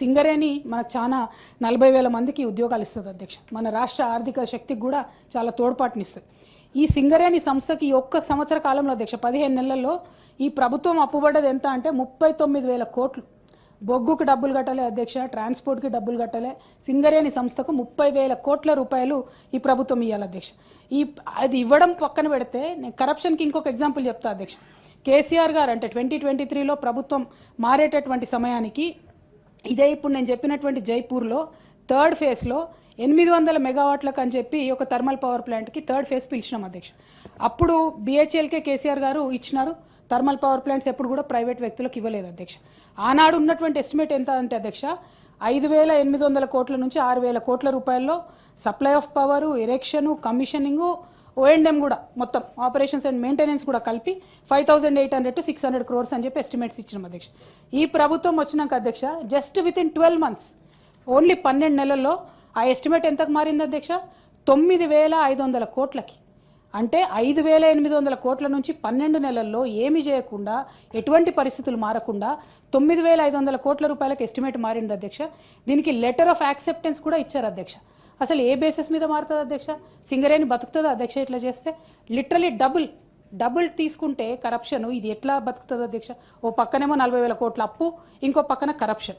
సింగరేణి మనకు చాలా నలభై వేల మందికి ఉద్యోగాలు ఇస్తుంది అధ్యక్ష. మన రాష్ట్ర ఆర్థిక శక్తికి కూడా చాలా తోడ్పాటునిస్తుంది. ఈ సింగరేణి సంస్థకి ఈ ఒక్క సంవత్సర కాలంలో అధ్యక్ష పదిహేను నెలల్లో ఈ ప్రభుత్వం అప్పుబడ్డది ఎంత అంటే ముప్పై తొమ్మిది వేల కోట్లు. బొగ్గుకు డబ్బులు కట్టలే అధ్యక్ష ట్రాన్స్పోర్ట్కి డబ్బులు కట్టలే. సింగరేణి సంస్థకు ముప్పై వేల కోట్ల రూపాయలు ఈ ప్రభుత్వం ఇవ్వాలి అధ్యక్ష. ఈ అది ఇవ్వడం పక్కన పెడితే నేను కరప్షన్కి ఇంకొక ఎగ్జాంపుల్ చెప్తా అధ్యక్ష. కేసీఆర్ గారు అంటే ట్వంటీ ట్వంటీ త్రీలో ప్రభుత్వం మారేటటువంటి సమయానికి ఇదే ఇప్పుడు నేను చెప్పినటువంటి జైపూర్లో థర్డ్ ఫేజ్లో ఎనిమిది వందల మెగావాట్లకు అని చెప్పి ఒక థర్మల్ పవర్ ప్లాంట్కి థర్డ్ ఫేజ్ పిలిచినాం అధ్యక్ష. అప్పుడు బీహెచ్ఎల్కే కేసీఆర్ గారు ఇచ్చినారు. థర్మల్ పవర్ ప్లాంట్స్ ఎప్పుడు కూడా ప్రైవేట్ వ్యక్తులకు ఇవ్వలేదు అధ్యక్ష. ఆనాడు ఉన్నటువంటి ఎస్టిమేట్ ఎంత అంటే అధ్యక్ష ఐదు వేల ఎనిమిది వందల కోట్ల నుంచి ఆరు వేల కోట్ల రూపాయల్లో supply of power erection commissioning O and M కూడా మొత్తం ఆపరేషన్స్ అండ్ మెయింటెనెన్స్ కూడా కలిపి five thousand eight hundred to six hundred crores అని చెప్పి ఎస్టిమేట్స్ ఇచ్చినాం అధ్యక్ష. ఈ ప్రభుత్వం వచ్చినాక అధ్యక్ష just with in twelve months only పన్నెండు నెలల్లో ఆ ఎస్టిమేట్ ఎంతకు మారింది అధ్యక్ష? తొమ్మిది వేల ఐదు వందల కోట్లకి. అంటే ఐదు వేల ఎనిమిది వందల కోట్ల నుంచి పన్నెండు నెలల్లో ఏమి చేయకుండా ఎటువంటి పరిస్థితులు మారకుండా తొమ్మిది వేల ఐదు వందల కోట్ల రూపాయలకు ఎస్టిమేట్ మారింది అధ్యక్ష. దీనికి లెటర్ ఆఫ్ యాక్సెప్టెన్స్ కూడా ఇచ్చారు అధ్యక్ష. అసలు ఏ బేసిస్ మీద మారుతుంది అధ్యక్ష? సింగరేణి బతుకుతుందా అధ్యక్ష ఇట్లా చేస్తే? లిటరలీ డబుల్ డబుల్ తీసుకుంటే కరప్షన్ ఇది ఎట్లా బతుకుతుంది అధ్యక్ష? ఓ పక్కనేమో నలభై వేల కోట్ల అప్పు ఇంకో పక్కన కరప్షన్